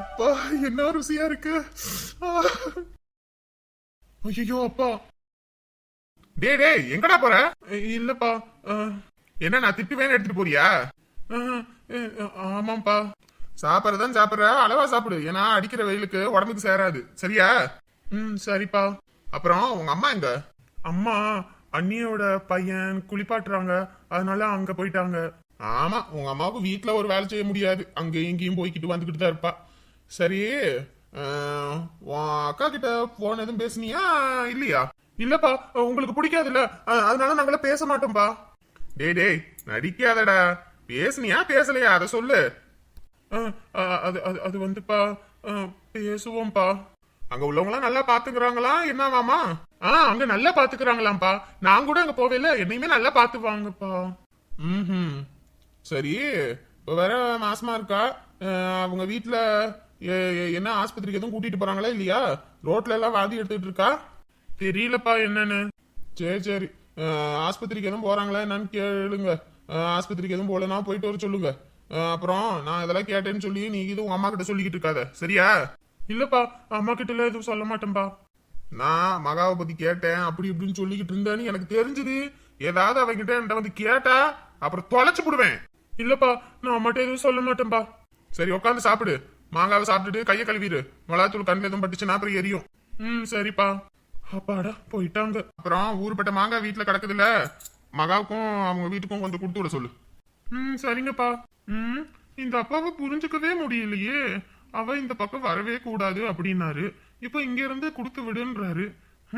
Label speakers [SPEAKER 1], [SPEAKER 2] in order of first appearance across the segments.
[SPEAKER 1] அப்பா என்ன ருசியா இருக்கு? ஐயோ அப்பா. டேய் டேய் எங்கடா போற? இல்லப்பா. என்ன நான் திட்டு வேணும் எடுத்துட்டு போறியா? ஆமாப்பா சாப்பிட்றதான் சாப்பிட்ற அளவா சாப்பிடு. ஏன்னா அடிக்கிற வெயிலுக்கு உடம்புக்கு சேராது. சரியா? ம் சரிப்பா. அப்புறம் உங்க அம்மா எங்க? அம்மா அண்ணியோட பையன் குளிப்பாட்டுறாங்க. அதனால அங்க போயிட்டாங்க. ஆமா உங்க அம்மாவுக்கு வீட்ல ஒரு வேலை செய்ய முடியாது. அங்கேயும் இங்கேயும் போய்கிட்டு வந்துகிட்டு தான் இருப்பா. சரி உன் அக்கா கிட்ட போன் எதுவும் பேசுனியா? இல்லையா? இல்லப்பா உங்களுக்கு பிடிக்காதுல்ல. அஹ், அதனால நாங்கள பேச மாட்டோம்பா. டேய் டேய் நடிக்காதடா. பேசுனியா பேசலையா? அதை சொல்லு. அது அது அது வந்துப்பா. அஹ், பேசுவோம்ப்பா அங்க உள்ளவங்களாம் நல்லா பாத்துக்கிறாங்களா? என்னவாமா ஆ அங்க நல்லா பாத்துக்கிறாங்களாம்ப்பா நான் கூட அங்க போவேல. என்னையுமே நல்லா பாத்துவாங்கப்பா ம் சரி இப்போ வேற மாசமா இருக்கா? அவங்க வீட்டில் என்ன ஆஸ்பத்திரிக்கு எதுவும் கூட்டிட்டு போறாங்களா இல்லையா? ரோட்ல எல்லாம் வாந்தி எடுத்துட்டு இருக்கா? தெரியலப்பா என்னன்னு. சரி சரி. ஆஸ்பத்திரிக்கு எதுவும் போறாங்களா என்னன்னு கேளுங்க. ஆஸ்பத்திரிக்கு எதுவும் போலனா போயிட்டு வர சொல்லுங்க. அப்புறம் நான் இதெல்லாம் கேட்டேன்னு சொல்லி நீ இது உங்க அம்மா கிட்ட சொல்லிக்கிட்டு இருக்காத. சரியா? இல்லப்பா அம்மா கிட்ட எல்லாம் எதுவும் சொல்ல மாட்டேன்பா. நான் மகாவை பத்தி கேட்டேன் அப்படி இப்படின்னு சொல்லிக்கிட்டு இருந்தேன்னு எனக்கு தெரிஞ்சது. ஏதாவது அவங்கிட்ட என்கிட்ட வந்து கேட்டா அப்புறம் தொலைச்சு போடுவேன். இல்லப்பா நான் அம்மாட்ட எதுவும் சொல்ல மாட்டேன்பா. சரி உட்காந்து சாப்பிடு. மாங்காவை சாப்பிட்டுட்டு கையை கழுவிடு. மிளகாத்தூள் கண்ணில் எதுவும் பட்டுச்சுன்னா அப்புறம் எரியும். ம் சரிப்பா. அப்பாடா போயிட்டாங்க. அப்புறம் ஊருப்பட்ட மாங்காய் வீட்டில் கிடக்குதுல்ல. மகாவுக்கும் அவங்க வீட்டுக்கும் கொஞ்சம் கொடுத்து விட சொல்லு. ம் சரிங்கப்பா. ம் இந்த அப்பாவை புரிஞ்சுக்கவே முடியலையே. அவ இந்த பக்கம் வரவே கூடாது அப்படின்னாரு. இப்போ இங்க இருந்து கொடுத்து விடுன்றாரு.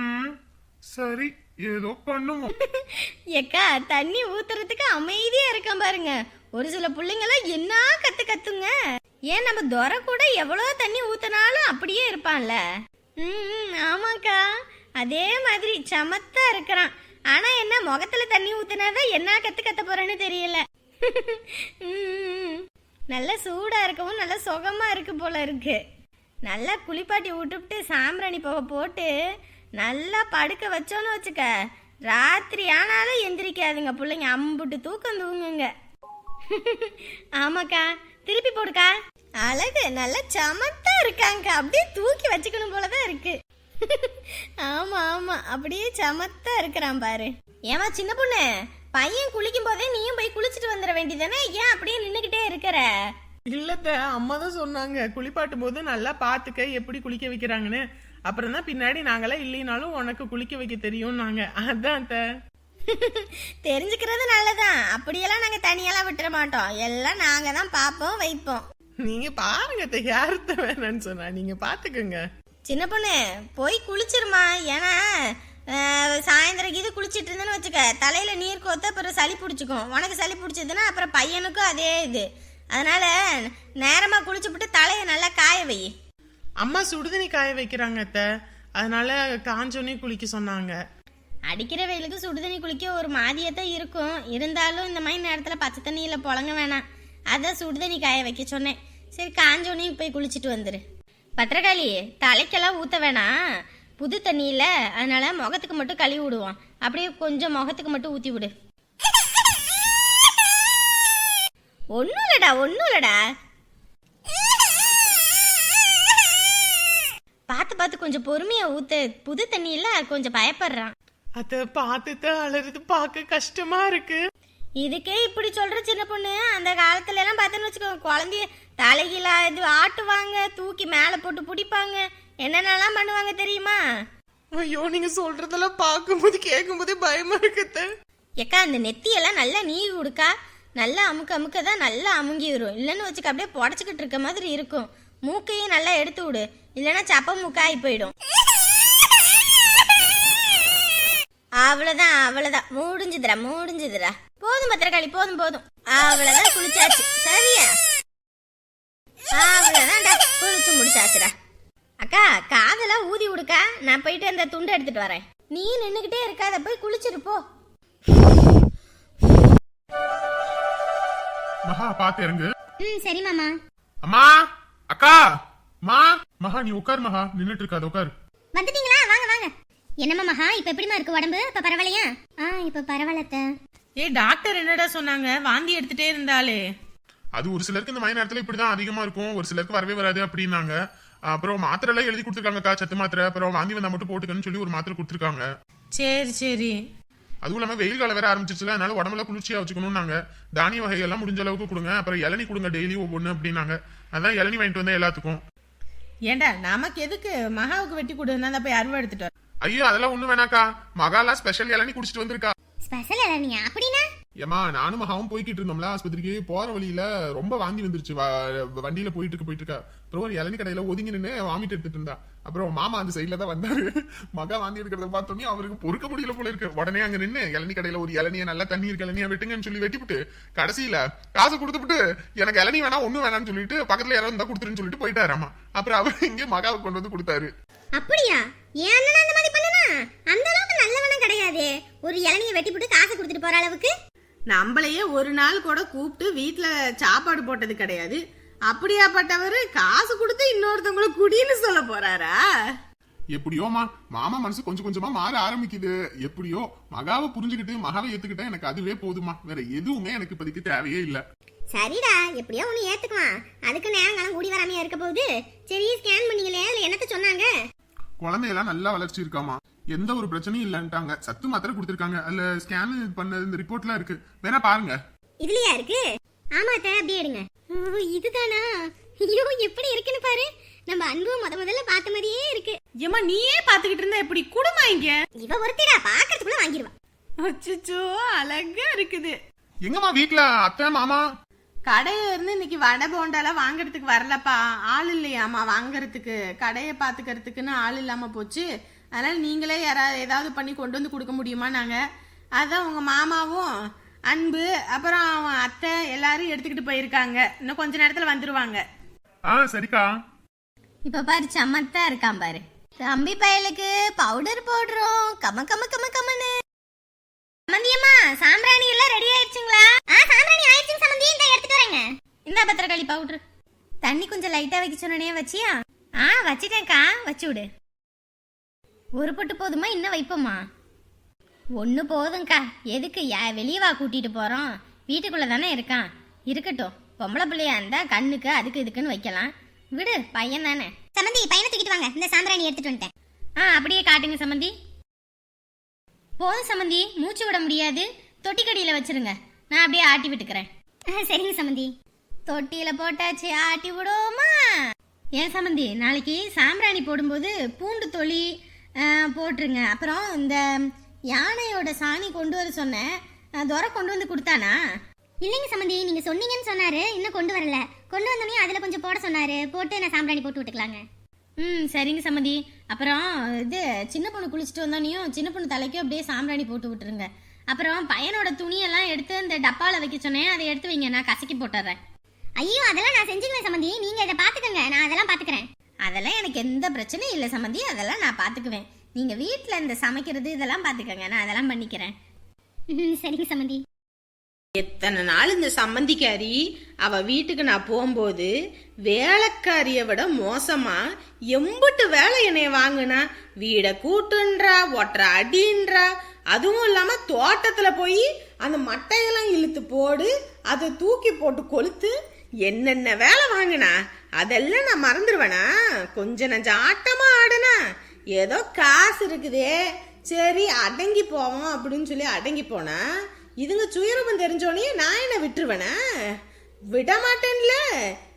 [SPEAKER 1] ம் சரி ஏதோ பண்ணுவோம்.
[SPEAKER 2] ஏக்கா தண்ணி ஊத்துறதுக்கு அமைதியா இருக்கான் பாருங்க. ஒரு சில பிள்ளைங்களாம் என்ன கத்து கத்துங்க? ஏன் நம்ம துரை கூட எவ்வளோ தண்ணி ஊத்தினாலும் அப்படியே இருப்பான்ல? ம் ஆமாக்கா. அதே மாதிரி சமத்தா இருக்கிறான். ஆனா என்ன முகத்துல தண்ணி ஊத்துனாதான் என்ன கத்து கத்த போறேன்னு தெரியல. நல்லா நல்ல சூடா இருக்கவும் நல்ல சுகமா இருக்கு போல இருக்கு. நல்லா குளிப்பாட்டி விட்டுவிட்டு சாம்பிராணி போக போட்டு நல்லா படுக்க வச்சோன்னு வச்சுக்க ராத்திரி ஆனாலும் எந்திரிக்காதுங்க பிள்ளைங்க. அம்புட்டு தூக்கம் தூங்குங்க. ஆமாக்கா. திருப்பி போடுக்கா. அழகு நல்லா சமத்தா இருக்காங்க. அப்படியே தூக்கி வச்சுக்கணும் போலதான் இருக்கு. ஆமா ஆமா. அப்படியே சமத்தா இருக்கிறான் பாரு. ஏமா சின்ன பொண்ணு? பையன் குளிக்கும் போதே நீயும் போய் குளிச்சுட்டு வந்துட வேண்டியதானே ஏன் அப்படியே நின்னுக்கிட்டே இருக்கிற?
[SPEAKER 3] இல்லத்த அம்மா தான் சொன்னாங்க. குளிப்பாட்டும் போது நல்லா பாத்துக்க எப்படி குளிக்க வைக்கிறாங்கன்னு. அப்புறம் தான் பின்னாடி நாங்களாம் இல்லைனாலும் உனக்கு குளிக்க வைக்க தெரியும் நாங்க. அதான்.
[SPEAKER 2] தெரிஞ்சுக்கிறது நல்லதான் அப்படியெல்லாம் நாங்க தனியெல்லாம் விட்டுற மாட்டோம். எல்லாம் நாங்க தான் பார்ப்போம் வைப்போம்.
[SPEAKER 3] நீங்க பாருங்க யாருத்த வேணாம்னு சொன்னா. நீங்க பாத்துக்கோங்க.
[SPEAKER 2] சின்ன பொண்ணு போய் குளிச்சிருமா. ஏன்னா சாயந்தரம் இது குளிச்சிட்டு இருந்தேன்னு வச்சுக்க தலையில நீர் கோத்த அப்புறம் சளி பிடிச்சிக்கும். உனக்கு சளி பிடிச்சதுன்னா அப்புறம் பையனுக்கும் அதே இது. அதனால நேரமா குளிச்சுப்புட்டு தலையை நல்லா காய வை.
[SPEAKER 3] அம்மா சுடுதண்ணி காய வைக்கிறாங்க அத்தை. அதனால காஞ்சோனே குளிக்க சொன்னாங்க.
[SPEAKER 2] அடிக்கிற வெயிலுக்கு சுடுதண்ணி குளிக்க ஒரு மாதிரியா தான் இருக்கும். இருந்தாலும் இந்த மாதிரி நேரத்தில் பச்சை தண்ணியில் புழங்க வேணாம். அதான் சுடுதண்ணி காய வைக்க சொன்னேன். சரி காஞ்சோனையும் போய் குளிச்சுட்டு வந்துரு. பத்திரகாளி தலைக்கெல்லாம் ஊற்ற வேணாம். புது தண்ணியில் அதனால முகத்துக்கு மட்டும் கழுவி விடுவோம். அப்படியே கொஞ்சம் முகத்துக்கு மட்டும் ஊற்றி விடு. ஒன்றும் இல்லடா ஒன்றும் இல்லடா. பார்த்து பார்த்து கொஞ்சம் பொறுமையா ஊத்து. புது தண்ணியில கொஞ்சம் பயப்படுறான்.
[SPEAKER 3] அத்தை பார்த்துட்டு அலறது பார்க்க கஷ்டமா இருக்கு.
[SPEAKER 2] இதுக்கே இப்படி சொல்ற சின்ன பொண்ணு. அந்த காலத்துல எல்லாம் பார்த்தேன்னு வச்சுக்கோ குழந்தைய தலைகீழ இது ஆட்டுவாங்க தூக்கி மேலே போட்டு பிடிப்பாங்க. என்னென்னலாம் பண்ணுவாங்க தெரியுமா?
[SPEAKER 3] ஐயோ நீங்க சொல்றதெல்லாம் பார்க்கும்போது கேட்கும்போதே பயமா இருக்கு அத்தை.
[SPEAKER 2] ஏக்கா அந்த நெத்தியெல்லாம் நல்லா நீவி விடுக்கா நல்லா அமுக்க அமுக்க தான் நல்லா அமுங்கி வரும். இல்லைன்னு வச்சுக்க அப்படியே புடச்சிக்கிட்டு இருக்க மாதிரி இருக்கும். மூக்கையும் நல்லா எடுத்து விடு. இல்லைன்னா சப்ப மூக்காய் போயிடும் அவ்வளவுதான் அவ்வளவுதான் முடிஞ்சுதுடா முடிஞ்சுதுடா. போதும் பத்திரக்காளி போதும் போதும். அவ்வளவுதான் குளிச்சாச்சு. சரியா? அவ்வளவுதான்டா குளிச்சு முடிச்சாச்சுடா. அக்கா காதெல்லாம் ஊதி விடுக்கா நான் போயிட்டு அந்த துண்டு எடுத்துட்டு வரேன். நீ நின்னுக்கிட்டே இருக்காத போய் குளிச்சிரு போ.
[SPEAKER 1] மகா பாத்து இறங்கு.
[SPEAKER 2] ம் சரி மாமா.
[SPEAKER 1] அம்மா அக்கா மா மகா நீ உட்கார் மகா. நின்னுட்டு இருக்காது உட்கார்.
[SPEAKER 2] வந்துட்டீங்களா? என்னம்மா மகா இப்ப எப்படிமா இருக்கு உடம்பு? இப்ப பரவாயில்லையா? ஆ இப்ப பரவாயில்லத்த.
[SPEAKER 3] ஏய் டாக்டர் என்னடா சொன்னாங்க? வாந்தி எடுத்துட்டே இருந்தாலே
[SPEAKER 1] அது ஒரு சிலருக்கு இந்த மாதிரி நேரத்துல இப்படிதான் அதிகமா இருக்கும். ஒரு சிலருக்கு வரவே வராது அப்படின்னாங்க. அப்புறம் மாத்திரை எல்லாம் எழுதி கொடுத்துருக்காங்கக்கா சத்து மாத்திரை. அப்புறம் வாந்தி வந்தா மட்டும் போட்டுக்கன்னு சொல்லி ஒரு மாத்திரை கொடுத்துருக்காங்க.
[SPEAKER 3] சரி சரி.
[SPEAKER 1] அதுவும் இல்லாம வெயில் காலம் வேற ஆரம்பிச்சிச்சுல அதனால உடம்புல குளிர்ச்சியா வச்சுக்கணும்னாங்க. தானிய வகைகள்லாம் முடிஞ்ச அளவுக்கு கொடுங்க. அப்புறம் இளநீ கொடுங்க டெய்லி ஒவ்வொன்று அப்படின்னாங்க. அதான் இளநீ வாங்கிட்டு வந்தேன் எல்லாத்துக்கும்.
[SPEAKER 3] ஏண்டா நமக்கு எதுக்கு? மகாவுக்கு வெட்டி கொடு. நான் போய் அருவா எடுத்துட்டு
[SPEAKER 1] ஐயோ அதெல்லாம் ஒண்ணு வேணாக்கா. மகாலா ஸ்பெஷல் இளநீ குடிச்சிட்டு வந்திருக்கா.
[SPEAKER 2] ஸ்பெஷல் இளநியா அப்படின்னா?
[SPEAKER 1] ஏமா நானும் மகாவும் போய்கிட்டு இருந்தோம்ல ஆஸ்பத்திரிக்கு. போற வழியில ரொம்ப வாந்தி வந்துருச்சு. வண்டியில போயிட்டு இருக்கு போயிட்டு இருக்கா. அப்புறம் ஒரு இளநீ கடையில ஒதுங்கி நின்று வாமிட்டு எடுத்துட்டு இருந்தா. அப்புறம் மாமா அந்த சைட்ல தான் வந்தாரு. மகா வாந்தி எடுக்கிறத பார்த்தோன்னே அவருக்கு பொறுக்க முடியல போல இருக்கு. உடனே அங்க நின்று இளநீ கடையில ஒரு இளநிய நல்லா தண்ணி இருக்க இளநியா வெட்டுங்கன்னு சொல்லி வெட்டிவிட்டு கடைசியில காசு கொடுத்துட்டு எனக்கு இளநீ வேணா ஒண்ணும் வேணாம்னு சொல்லிட்டு பக்கத்துல யாராவது இருந்தா கொடுத்துருன்னு சொல்லிட்டு போயிட்டாராமா அப்புறம் அவர் இங்கே மகாவுக்கு கொண்டு வந்து கொடுத்தாரு.
[SPEAKER 2] அப்படியா? அண்ணன் அந்த அளவுக்கு நல்லவனும் கிடையாது. ஒரு இளநியை வெட்டி போட்டு காசு கொடுத்துட்டு போற அளவுக்கு?
[SPEAKER 3] நம்மளையே ஒரு நாள் கூட கூப்பிட்டு வீட்ல சாப்பாடு போட்டது கிடையாது. அப்படியாப்பட்டவர் காசு கொடுத்து இன்னொருத்தவங்கள குடின்னு சொல்ல போறாரா?
[SPEAKER 1] எப்படியோமா மாமா மனசு கொஞ்சம் கொஞ்சமா மாற ஆரம்பிக்குது. எப்படியோ மகாவை புரிஞ்சுக்கிட்டு மகாவை ஏத்துக்கிட்டா எனக்கு அதுவே போதுமா வேற எதுவுமே எனக்கு இப்போதைக்கு தேவையே இல்ல.
[SPEAKER 2] சரிடா எப்படியோ ஒன்று ஏத்துக்குவான் அதுக்கு நேரங்காலம் கூடி வராமையா இருக்க போகுது. சரி ஸ்கேன் பண்ணீங்களே அதுல என்னத்த சொன்னாங்க?
[SPEAKER 1] குழந்தையெல்லாம் நல்லா வளர்ச்சி இருக்காமா எந்த ஒரு பிரச்சனையும் இல்லன்ட்டாங்க. சத்து மாத்திரை கொடுத்துருக்காங்க. அதுல ஸ்கேன் பண்ண இந்த ரிப்போர்ட்லாம் இருக்கு. வேணா பாருங்க.
[SPEAKER 2] இதுலயா இருக்கு? ஆமா அத்தை அப்படியே எடுங்க. ஓ இதுதானா? ஐயோ எப்படி இருக்குன்னு பாரு. நம்ம அன்பு முத முதல்ல பார்த்த மாதிரியே இருக்கு.
[SPEAKER 3] ஏமா நீயே பாத்துக்கிட்டு இருந்தா எப்படி? குடுமா இங்க.
[SPEAKER 2] இவ ஒருத்திடா பாக்கிறதுக்குள்ள வாங்கிடுவா
[SPEAKER 3] அச்சச்சோ அழகா இருக்குது.
[SPEAKER 1] எங்கம்மா வீட்ல? அத்தை மாமா?
[SPEAKER 3] கடையில இருந்து இன்னைக்கு வடை போண்டாலாம் வாங்குறதுக்கு வரலப்பா. ஆள் இல்லையாமா வாங்குறதுக்கு. கடையை பாத்துக்கிறதுக்குன்னு ஆள் இல்லாம போச்சு. அதனால நீங்களே யாராவது ஏதாவது பண்ணி கொண்டு வந்து கொடுக்க முடியுமா நாங்க? அதான் உங்க மாமாவும் அன்பு அப்புறம் அவன் அத்தை எல்லாரும் எடுத்துக்கிட்டு போயிருக்காங்க. இன்னும் கொஞ்ச நேரத்துல வந்துருவாங்க.
[SPEAKER 1] ஆ சரிக்கா.
[SPEAKER 2] இப்ப பாரு சமத்தா இருக்கான் பாரு. தம்பி பயலுக்கு பவுடர் போடுறோம். கம கம கம கமனு சமந்தியம்மா சாம்பிராணி எல்லாம் ரெடி ஆயிடுச்சுங்களா? ஆ சாம்பிராணி ஆயிடுச்சுங்க சமந்தி. இந்த எடுத்துட்டு வரேங்க. இந்த பத்திரக்காளி பவுடர் தண்ணி கொஞ்சம் லைட்டா வைக்க சொன்னனே வச்சியா? ஆ வச்சிட்டேன்க்கா. வச்சு விடு. ஒரு பொட்டு போதுமா? இன்னும் வைப்போமா? ஒன்று போதும்க்கா. எதுக்கு? வெளியே வா கூட்டிட்டு போறோம். வீட்டுக்குள்ள தானே இருக்கான். இருக்கட்டும். பொம்பளை பிள்ளையா இருந்தா கண்ணுக்கு அதுக்கு இதுக்குன்னு வைக்கலாம். விடு பையன் தானே. சமந்தி பையனை தூக்கிட்டு வாங்க. இந்த சாம்பிராணி எடுத்துட்டு வந்துட்டேன். ஆ அப்படியே காட்டுங்க சமந்தி. போதும் சமந்தி. மூச்சு விட முடியாது. தொட்டிக்கடியில வச்சிருங்க. நான் அப்படியே ஆட்டி விட்டுக்கிறேன். சரிங்க சமந்தி. தொட்டியில போட்டாச்சு ஆட்டி விடுவோமா? ஏன் சமந்தி? நாளைக்கு சாம்பிராணி போடும்போது பூண்டு தொளி போட்டுருங்க. அப்புறம் இந்த யானையோட சாணி கொண்டு வர சொன்னேன் துரை கொண்டு வந்து கொடுத்தானா? இல்லைங்க சம்மந்தி நீங்க சொன்னீங்கன்னு சொன்னாரு. இன்னும் கொண்டு வரல. கொண்டு வந்தோடனே அதுல கொஞ்சம் போட சொன்னாரு. போட்டு நான் சாம்பிராணி போட்டு விட்டுக்கலாங்க. ம் சரிங்க சம்மந்தி அப்புறம் இது சின்ன பொண்ணு குளிச்சுட்டு வந்தோடனையும் சின்ன பொண்ணு தலைக்கும் அப்படியே சாம்பிராணி போட்டு விட்டுருங்க. அப்புறம் பையனோட துணியெல்லாம் எடுத்து இந்த டப்பாவில் வைக்க சொன்னேன். அதை எடுத்து வைங்க நான் கசக்கி போட்டுறேன். ஐயோ அதெல்லாம் நான் செஞ்சுக்குவேன் சம்மந்தி நீங்க இதை பாத்துக்கங்க நான் அதெல்லாம் பாத்துக்கிறேன் அதெல்லாம் எனக்கு எந்த பிரச்சனையும் இல்லை சம்மந்தி அதெல்லாம் நான் பாத்துக்குவேன். நீங்க வீட்டில் இந்த சமைக்கிறது இதெல்லாம் பாத்துக்கங்க. நான் அதெல்லாம் பண்ணிக்கிறேன். சரிங்க சம்மந்தி
[SPEAKER 3] எத்தனை நாள் இந்த சம்மந்திக்காரி அவ வீட்டுக்கு நான் போகும்போது வேலைக்காரிய விட மோசமா எம்புட்டு வேலை என்னைய வாங்குனா? வீடை கூட்டுன்றா ஒட்டுற அடின்றா? அதுவும் இல்லாம தோட்டத்துல போய் அந்த மட்டையெல்லாம் இழுத்து போடு அதை தூக்கி போட்டு கொளுத்து என்னென்ன வேலை வாங்கினா? அதெல்லாம் நான் மறந்துடுவேனா கொஞ்ச நஞ்சம் ஆட்டமா ஆடுனா. ஏதோ காசு இருக்குதே. சரி அடங்கி போவோம் அப்படின்னு சொல்லி அடங்கி போனா. இதுங்க சுயரூபம் தெரிஞ்சோடனே நான் என்ன விட்டுருவேனா? விடமாட்டேன்ல.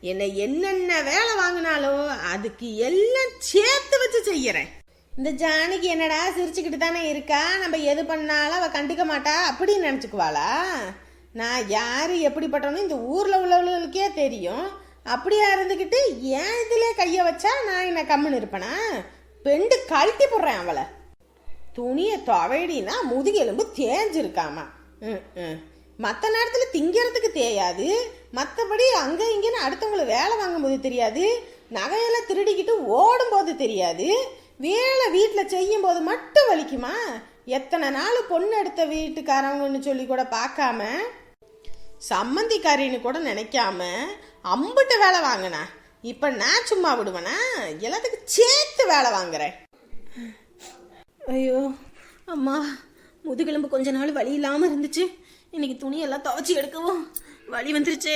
[SPEAKER 3] என்னை என்னென்ன வேலை வாங்கினாலோ அதுக்கு எல்லாம் சேர்த்து வச்சு செய்யறேன். இந்த ஜானகி என்னடா சிரிச்சுக்கிட்டு தானே இருக்கா? நம்ம எது பண்ணாலும் அவ கண்டுக்க மாட்டா அப்படின்னு நினச்சிக்குவாளா? நான் யார் எப்படிப்பட்டவனும் இந்த ஊரில் உள்ளவர்களுக்கே தெரியும். அப்படியா இருந்துக்கிட்டு ஏன் இதில் கையை வச்சா நான் என்ன கம்முன்னு இருப்பேனா? பெண்டு கழட்டி போடுறேன் அவளை. துணியை துவைடினா முதுகெலும்பு தேஞ்சிருக்காமா. ம், ம். மற்ற நேரத்தில் திங்கிறதுக்கு தேயாது. மற்றபடி அங்கே இங்கேன்னு அடுத்தவங்களை வேலை வாங்கும்போது தெரியாது. நகையெல்லாம் திருடிக்கிட்டு ஓடும்போது தெரியாது. வேலை வீட்டில் செய்யும்போது மட்டும் வலிக்குமா? எத்தனை நாள் பொண்ணு எடுத்த வீட்டுக்காரவங்கன்னு சொல்லி கூட பார்க்காம சம்மந்திக்காரின்னு கூட நினைக்காம அம்புட்டு வேலை வாங்கினா. இப்போ நான் சும்மா விடுவேனா? எல்லாத்துக்கும் சேர்த்து வேலை வாங்குறேன். ஐயோ அம்மா முதுகெலும்பு கொஞ்ச நாள் வலி இல்லாமல் இருந்துச்சு. இன்னைக்கு துணியெல்லாம் துவச்சி எடுக்கவும் வலி வந்துருச்சு.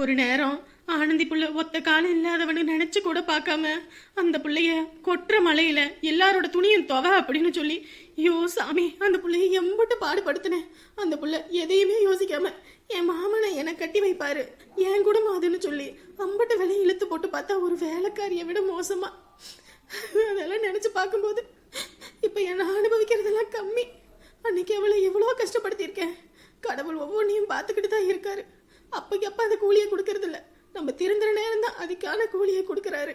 [SPEAKER 3] ஒரு நேரம் ஆனந்தி புள்ள ஒத்த காலம் இல்லாதவனு நினைச்சு கூட பார்க்காம அந்த புள்ளைய கொற்ற மலையில எல்லாரோட துணியும் தொவ அப்படின்னு சொல்லி ஐயோ சாமி அந்த புள்ளைய எம்பட்டு பாடுபடுத்தினேன் அந்த புள்ள எதையுமே யோசிக்காம என் மாமனை என்னை கட்டி வைப்பாரு. என் குடும்பம் அதுன்னு சொல்லி அம்பட்டு வேலையை இழுத்து போட்டு பார்த்தா ஒரு வேலைக்காரியை விட மோசமா. அதெல்லாம் நினைச்சு பார்க்கும்போது இப்ப என்ன அனுபவிக்கிறதெல்லாம் கம்மி. அன்னைக்கு அவளை எவ்வளோ கஷ்டப்படுத்தியிருக்கேன். கடவுள் ஒவ்வொன்றையும் பார்த்துக்கிட்டு தான் இருக்காரு. அப்பைக்கு அப்ப அந்த கூலியை கொடுக்கறதில்ல. நம்ம திருந்துற நேரம் தான் அதுக்கான கூலியை கொடுக்கறாரு.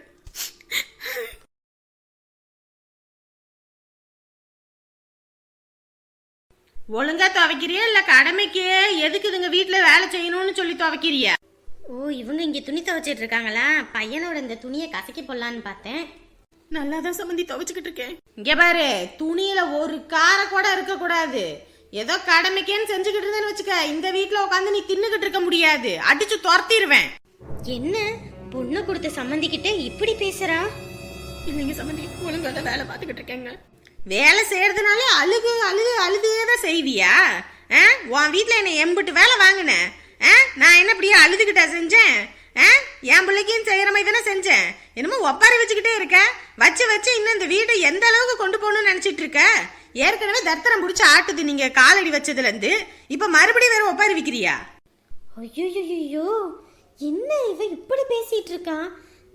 [SPEAKER 3] ஒழுங்கா துவைக்கிறியா இல்ல கடமைக்கு? எதுக்கு இதுங்க வீட்டுல வேலை செய்யணும்னு சொல்லி துவைக்கிறியா?
[SPEAKER 2] ஓ இவங்க இங்க துணி துவைச்சிட்டு இருக்காங்களா? பையனோட இந்த துணியை கசக்கி போடலான்னு பார்த்தேன்.
[SPEAKER 3] நல்லா தான் சம்மந்தி துவைச்சுக்கிட்டு இருக்கேன். இங்க பாரு துணியில ஒரு கார கூட இருக்க கூடாது. ஏதோ கடமைக்கேன்னு செஞ்சுக்கிட்டு இருந்தேன்னு வச்சுக்க இந்த வீட்ல உட்காந்து நீ தின்னுகிட்டு இருக்க முடியாது. அடிச்சு துரத்திடுவேன்
[SPEAKER 2] என்ன? பொண்ணு கொடுத்த சம்மந்திக்கிட்ட இப்படி பேசுறா?
[SPEAKER 3] இல்லைங்க சம்மந்தி ஒழுங்கா தான் வேலை பார்த்துக்கிட்டு இருக்கேங்க. வேலை செய்யறதுனாலே அழுகு அழுகு அழுதே தான் செய்வியா? ஆ? உன் வீட்ல என்ன எம்பிட்டு வேலை வாங்கின. ஆ? நான் என்ன இப்படியே அழுதுகிட்டா செஞ்சேன்? ஆ? என் பிள்ளைக்கும் செய்யற மாதிரி தானே செஞ்சேன். என்னமோ ஒப்பாரி வச்சுக்கிட்டே இருக்க. வச்சு வச்சு இன்னும் இந்த வீட்டை எந்த அளவுக்கு கொண்டு போகணும்னு நினைச்சிட்டு இருக்க? ஏற்கனவே தர்த்தரம் பிடிச்சி ஆட்டுது நீங்க காலடி வச்சதுல இருந்து. இப்ப மறுபடியும் வேற ஒப்பாரி விக்கிறியா?
[SPEAKER 2] ஐயோ என்ன இவ இப்படி பேசிட்டு இருக்கா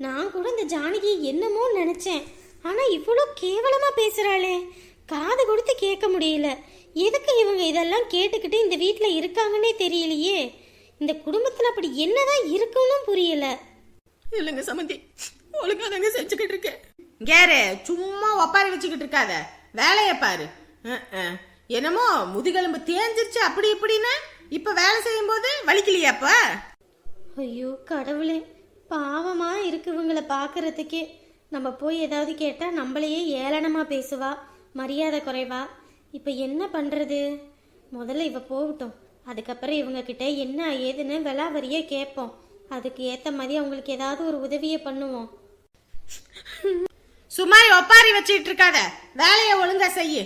[SPEAKER 2] நான் கூட இந்த ஜானகி என்னமோ நினைச்சேன். ஆனா இவ்வளோ கேவலமா பேசுறாளே. காது கொடுத்து கேட்க முடியல. எதுக்கு இவங்க இதெல்லாம் கேட்டுக்கிட்டு இந்த வீட்ல இருக்காங்கன்னே தெரியலையே. இந்த குடும்பத்துல அப்படி என்னதான் இருக்குன்னு புரியல.
[SPEAKER 3] இல்லைங்க சமந்தி ஒழுங்கா தாங்க செஞ்சுக்கிட்டு இருக்கேன். கேரு சும்மா ஒப்பாரி வச்சுக்கிட்டு இருக்காத. வேலைய பாரு. என்னமோ முதுகெலும்பு தேஞ்சிருச்சு அப்படி இப்படின்னா. இப்ப வேலை செய்யும் போது வலிக்கலையாப்ப
[SPEAKER 2] ஐயோ கடவுளே. பாவமாக இருக்கு இவங்கள பார்க்குறதுக்கே நம்ம போய் ஏதாவது கேட்டால் நம்மளையே ஏளனமாக பேசுவா மரியாதை குறைவா. இப்போ என்ன பண்ணுறது முதல்ல இவ போகட்டும். அதுக்கப்புறம் இவங்கக்கிட்ட என்ன ஏதுன்னு விலாவரியே கேட்போம். அதுக்கு ஏற்ற மாதிரி அவங்களுக்கு ஏதாவது ஒரு உதவியை பண்ணுவோம்.
[SPEAKER 3] சும்மா ஒப்பாரி வச்சுக்கிட்டு இருக்காத. வேலையை ஒழுங்கா செய்யு.